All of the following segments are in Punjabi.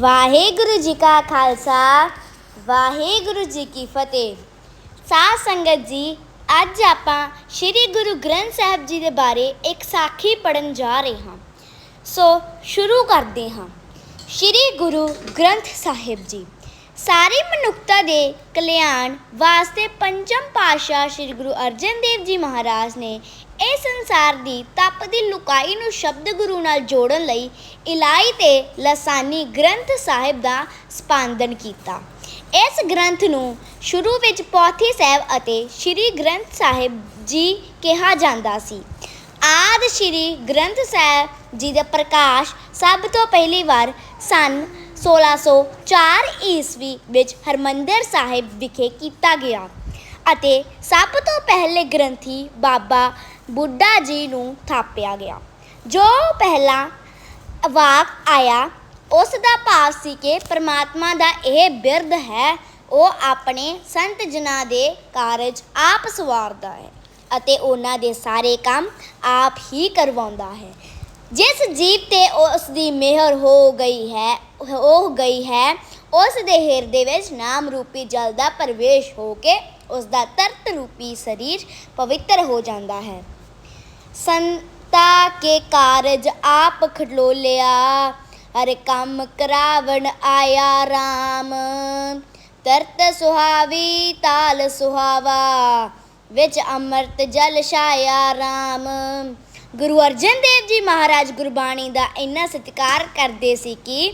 ਵਾਹਿਗੁਰੂ ਜੀ ਕਾ ਖਾਲਸਾ, ਵਾਹਿਗੁਰੂ ਜੀ ਕੀ ਫਤਿਹ। ਸਾਧ ਸੰਗਤ ਜੀ, ਅੱਜ ਆਪਾਂ ਸ੍ਰੀ ਗੁਰੂ ਗ੍ਰੰਥ ਸਾਹਿਬ ਜੀ ਦੇ ਬਾਰੇ ਇੱਕ ਸਾਖੀ ਪੜਨ ਜਾ ਰਹੇ ਹਾਂ। ਸੋ ਸ਼ੁਰੂ ਕਰਦੇ ਹਾਂ। ਸ੍ਰੀ ਗੁਰੂ ਗ੍ਰੰਥ ਸਾਹਿਬ ਜੀ ਸਾਰੀ ਮਨੁੱਖਤਾ ਦੇ ਕਲਿਆਣ ਵਾਸਤੇ ਪੰਚਮ ਪਾਤਸ਼ਾਹ ਸ੍ਰੀ ਗੁਰੂ ਅਰਜਨ ਦੇਵ ਜੀ ਮਹਾਰਾਜ ਨੇ ਇਹ ਸੰਸਾਰ ਦੀ ਤਪ ਦੀ ਲੁਕਾਈ ਨੂੰ ਸ਼ਬਦ ਗੁਰੂ ਨਾਲ ਜੋੜਨ ਲਈ ਇਲਾਈ ਤੇ ਲਸਾਨੀ ਗ੍ਰੰਥ ਸਾਹਿਬ ਦਾ ਸਪਾਂਦਨ ਕੀਤਾ। ਇਸ ਗ੍ਰੰਥ ਨੂੰ ਸ਼ੁਰੂ ਵਿੱਚ ਪੌਥੀ ਸਾਹਿਬ ਅਤੇ ਸ੍ਰੀ ਗ੍ਰੰਥ ਸਾਹਿਬ ਜੀ ਕਿਹਾ ਜਾਂਦਾ ਸੀ। ਆਦ ਸ਼੍ਰੀ ਗ੍ਰੰਥ ਸਾਹਿਬ ਜੀ ਦਾ ਪ੍ਰਕਾਸ਼ ਸਭ ਤੋਂ ਪਹਿਲੀ ਵਾਰ ਸਨ 1604 ਈਸਵੀ ਵਿੱਚ ਹਰਮੰਦਰ ਸਾਹਿਬ ਵਿਖੇ ਕੀਤਾ ਗਿਆ ਅਤੇ ਸਭ ਤੋਂ ਪਹਿਲੇ ਗ੍ਰੰਥੀ ਬਾਬਾ ਬੁੱਢਾ ਜੀ ਨੂੰ ਥਾਪਿਆ ਗਿਆ। ਜੋ ਪਹਿਲਾ ਵਾਕ ਆਇਆ, ਉਸ ਦਾ ਭਾਵ ਸੀ ਕਿ ਪ੍ਰਮਾਤਮਾ ਦਾ ਇਹ ਬਿਰਧ ਹੈ, ਉਹ ਆਪਣੇ ਸੰਤ ਜਨਾਂ ਦੇ ਕਾਰਜ ਆਪ ਸਵਾਰਦਾ ਹੈ ਅਤੇ ਉਹਨਾਂ ਦੇ ਸਾਰੇ ਕੰਮ ਆਪ ਹੀ ਕਰਵਾਉਂਦਾ ਹੈ। ਜਿਸ ਜੀਵ ਤੇ ਉਸ ਦੀ ਮਿਹਰ ਹੋ ਗਈ ਹੈ, ਹੋ ਗਈ ਹੈ ਉਸ ਦੇ ਹਿਰਦੇ ਵਿੱਚ ਨਾਮ ਰੂਪੀ ਜਲ ਦਾ ਪ੍ਰਵੇਸ਼ ਹੋ ਕੇ ਉਸ ਦਾ ਤਰਤ ਰੂਪੀ ਸਰੀਰ ਪਵਿੱਤਰ ਹੋ ਜਾਂਦਾ ਹੈ। ਸੰਤਾ ਕੇ ਕਾਰਜ ਆਪ ਖਡੋਲਿਆ, ਹਰ ਕੰਮ ਕਰਾਵਣ ਆਇਆ RAM ਤਰਤ ਸੁਹਾਵੀ, ਤਾਲ ਸੁਹਾਵਾ, ਵਿੱਚ ਅੰਮ੍ਰਿਤ ਜਲ ਛਾਇਆ RAM ਗੁਰੂ ਅਰਜਨ ਦੇਵ ਜੀ ਮਹਾਰਾਜ ਗੁਰਬਾਣੀ ਦਾ ਇੰਨਾ ਸਤਿਕਾਰ ਕਰਦੇ ਸੀ ਕਿ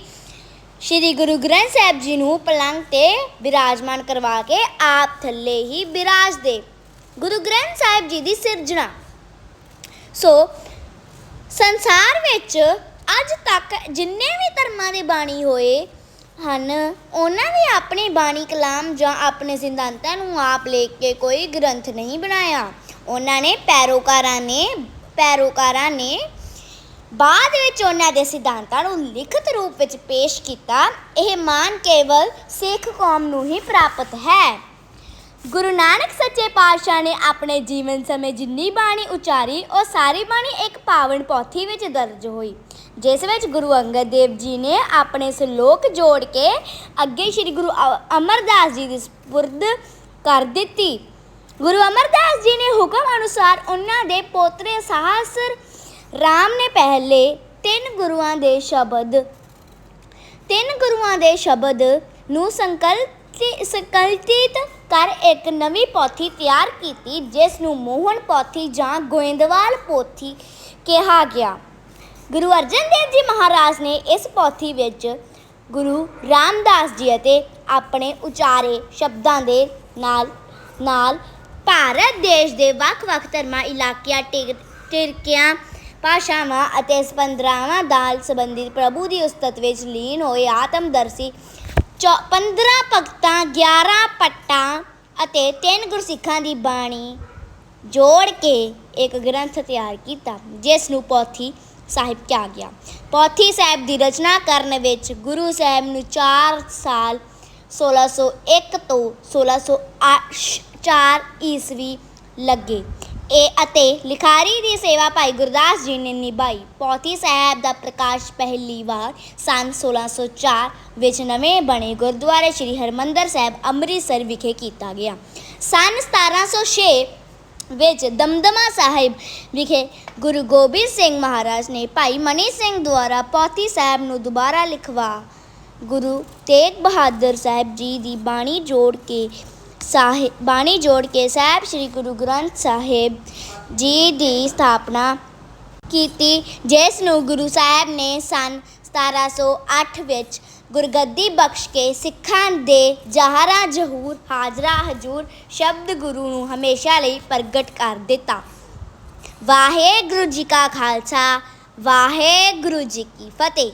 ਸ਼੍ਰੀ ਗੁਰੂ ਗ੍ਰੰਥ ਸਾਹਿਬ ਜੀ ਨੂੰ ਪਲੰਗ ਤੇ ਬਿਰਾਜਮਾਨ ਕਰਵਾ ਕੇ ਆਪ ਥੱਲੇ ਹੀ ਬਿਰਾਜਦੇ ਗੁਰੂ ਗ੍ਰੰਥ ਸਾਹਿਬ ਜੀ ਦੀ ਸਿਰਜਣਾ। ਸੋ ਸੰਸਾਰ ਵਿੱਚ ਅੱਜ ਤੱਕ ਜਿੰਨੇ ਵੀ ਧਰਮਾਂ ਦੇ ਬਾਣੀ ਹੋਏ ਹਨ, ਉਹਨਾਂ ਨੇ ਆਪਣੀ ਬਾਣੀ ਕਲਾਮ ਜਾਂ ਆਪਣੇ ਸਿਧਾਂਤਾਂ ਨੂੰ ਆਪ ਲੈ ਕੇ ਕੋਈ ਗ੍ਰੰਥ ਨਹੀਂ ਬਣਾਇਆ। ਉਹਨਾਂ ਨੇ ਪੈਰੋਕਾਰਾਂ ਨੇ ਪੈਰੋਕਾਰਾਂ ਨੇ ਬਾਅਦ ਵਿੱਚ ਉਹਨਾਂ ਦੇ ਸਿਧਾਂਤਾਂ ਨੂੰ ਲਿਖਤ ਰੂਪ ਵਿੱਚ ਪੇਸ਼ ਕੀਤਾ। ਇਹ ਮਾਨ ਕੇਵਲ ਸਿੱਖ ਕੌਮ ਨੂੰ ਹੀ ਪ੍ਰਾਪਤ ਹੈ। ਗੁਰੂ ਨਾਨਕ ਸੱਚੇ ਪਾਤਸ਼ਾਹ ਨੇ ਆਪਣੇ ਜੀਵਨ ਸਮੇਂ ਜਿੰਨੀ ਬਾਣੀ ਉਚਾਰੀ, ਉਹ ਸਾਰੀ ਬਾਣੀ ਇੱਕ ਪਾਵਨ ਪੋਥੀ ਵਿੱਚ ਦਰਜ ਹੋਈ, ਜਿਸ ਵਿੱਚ ਗੁਰੂ ਅੰਗਦ ਦੇਵ ਜੀ ਨੇ ਆਪਣੇ ਸ਼ਲੋਕ ਜੋੜ ਕੇ ਅੱਗੇ ਸ੍ਰੀ ਗੁਰੂ ਅ- ਅਮਰਦਾਸ ਜੀ ਦੀ ਸਪੁਰਦ ਕਰ ਦਿੱਤੀ। ਗੁਰੂ ਅਮਰਦਾਸ ਜੀ ਨੇ ਹੁਕਮ ਅਨੁਸਾਰ ਉਹਨਾਂ ਦੇ ਪੋਤਰੇ ਸਹਸਰ ਰਾਮ ਨੇ ਪਹਿਲੇ ਤਿੰਨ ਗੁਰੂਆਂ ਦੇ ਸ਼ਬਦ, ਤਿੰਨ ਗੁਰੂਆਂ ਦੇ ਸ਼ਬਦ ਨੂੰ ਸੰਕਲਪਿ, ਸੰਕਲਪਿਤ ਕਰ ਇੱਕ ਨਵੀਂ ਪੋਥੀ ਤਿਆਰ ਕੀਤੀ, ਜਿਸ ਨੂੰ ਮੋਹਨ ਪੋਥੀ ਜਾਂ ਗੋਇੰਦਵਾਲ ਪੋਥੀ ਕਿਹਾ ਗਿਆ। ਗੁਰੂ ਅਰਜਨ ਦੇਵ ਜੀ ਮਹਾਰਾਜ ਨੇ ਇਸ ਪੋਥੀ ਵਿੱਚ ਗੁਰੂ ਰਾਮਦਾਸ ਜੀ ਅਤੇ ਆਪਣੇ ਉਚਾਰੇ ਸ਼ਬਦਾਂ ਦੇ ਨਾਲ ਨਾਲ ਭਾਰਤ ਦੇਸ਼ ਦੇ ਵੱਖ-ਵੱਖ ਧਰਮਾਂ, ਇਲਾਕਿਆਂ, ਟਿਕ- ਟਿਰਕਿਆਂ, ਭਾਸ਼ਾਵਾਂ ਅਤੇ ਸਪੰਦਰਾਵਾਂ ਨਾਲ ਸੰਬੰਧਿਤ ਪ੍ਰਭੂ ਦੀ ਉਸਤਤ ਵਿੱਚ ਲੀਨ ਹੋਏ ਆਤਮਦਰਸ਼ੀ ਚੌ- 15 ਭਗਤਾਂ 11 ਪੱਟਾਂ ਅਤੇ ਤਿੰਨ ਗੁਰਸਿੱਖਾਂ ਦੀ ਬਾਣੀ ਜੋੜ ਕੇ ਇੱਕ ਗ੍ਰੰਥ ਤਿਆਰ ਕੀਤਾ, ਜਿਸ ਨੂੰ ਪੋਥੀ ਸਾਹਿਬ ਕਿਹਾ ਗਿਆ। ਪੋਥੀ ਸਾਹਿਬ ਦੀ ਰਚਨਾ ਕਰਨ ਵਿੱਚ ਗੁਰੂ ਸਾਹਿਬ ਨੂੰ 4 ਸਾਲ 1601 ਤੋਂ 1604 ਈਸਵੀ ਲੱਗੇ। ਇਹ ਅਤੇ ਲਿਖਾਰੀ ਦੀ ਸੇਵਾ ਭਾਈ ਗੁਰਦਾਸ ਜੀ ਨੇ ਨਿਭਾਈ। ਪੋਥੀ ਸਾਹਿਬ ਦਾ ਪ੍ਰਕਾਸ਼ ਪਹਿਲੀ ਵਾਰ ਸੰਨ 1604 ਵਿੱਚ ਨਵੇਂ ਬਣੇ ਗੁਰਦੁਆਰੇ ਸ੍ਰੀ ਹਰਮੰਦਰ ਸਾਹਿਬ ਅੰਮ੍ਰਿਤਸਰ ਵਿਖੇ ਕੀਤਾ ਗਿਆ। ਸੰਨ 1706 ਵਿੱਚ ਦਮਦਮਾ ਸਾਹਿਬ ਵਿਖੇ ਗੁਰੂ ਗੋਬਿੰਦ ਸਿੰਘ ਮਹਾਰਾਜ ਨੇ ਭਾਈ ਮਨੀ ਸਿੰਘ ਦੁਆਰਾ ਪੌਥੀ ਸਾਹਿਬ ਨੂੰ ਦੁਬਾਰਾ ਲਿਖਵਾ ਗੁਰੂ ਤੇਗ ਬਹਾਦਰ ਸਾਹਿਬ ਜੀ ਦੀ ਬਾਣੀ ਜੋੜ ਕੇ ਸਾਹਿਬ, ਬਾਣੀ ਜੋੜ ਕੇ ਸਾਹਿਬ ਸ੍ਰੀ ਗੁਰੂ ਗ੍ਰੰਥ ਸਾਹਿਬ ਜੀ ਦੀ ਸਥਾਪਨਾ ਕੀਤੀ, ਜਿਸ ਨੂੰ ਗੁਰੂ ਸਾਹਿਬ ਨੇ ਸੰਨ 1708 ਵਿੱਚ ਗੁਰਗੱਦੀ ਬਖਸ਼ ਕੇ ਸਿੱਖਾਂ ਦੇ ਜਹਾਰਾ ਜਹੂਰ ਹਾਜ਼ਰਾ ਹਜੂਰ ਸ਼ਬਦ ਗੁਰੂ ਨੂੰ ਹਮੇਸ਼ਾ ਲਈ ਪ੍ਰਗਟ ਕਰ ਦਿੱਤਾ। ਵਾਹਿਗੁਰੂ ਜੀ ਕਾ ਖਾਲਸਾ, ਵਾਹਿਗੁਰੂ ਜੀ ਕੀ ਫਤਿਹ।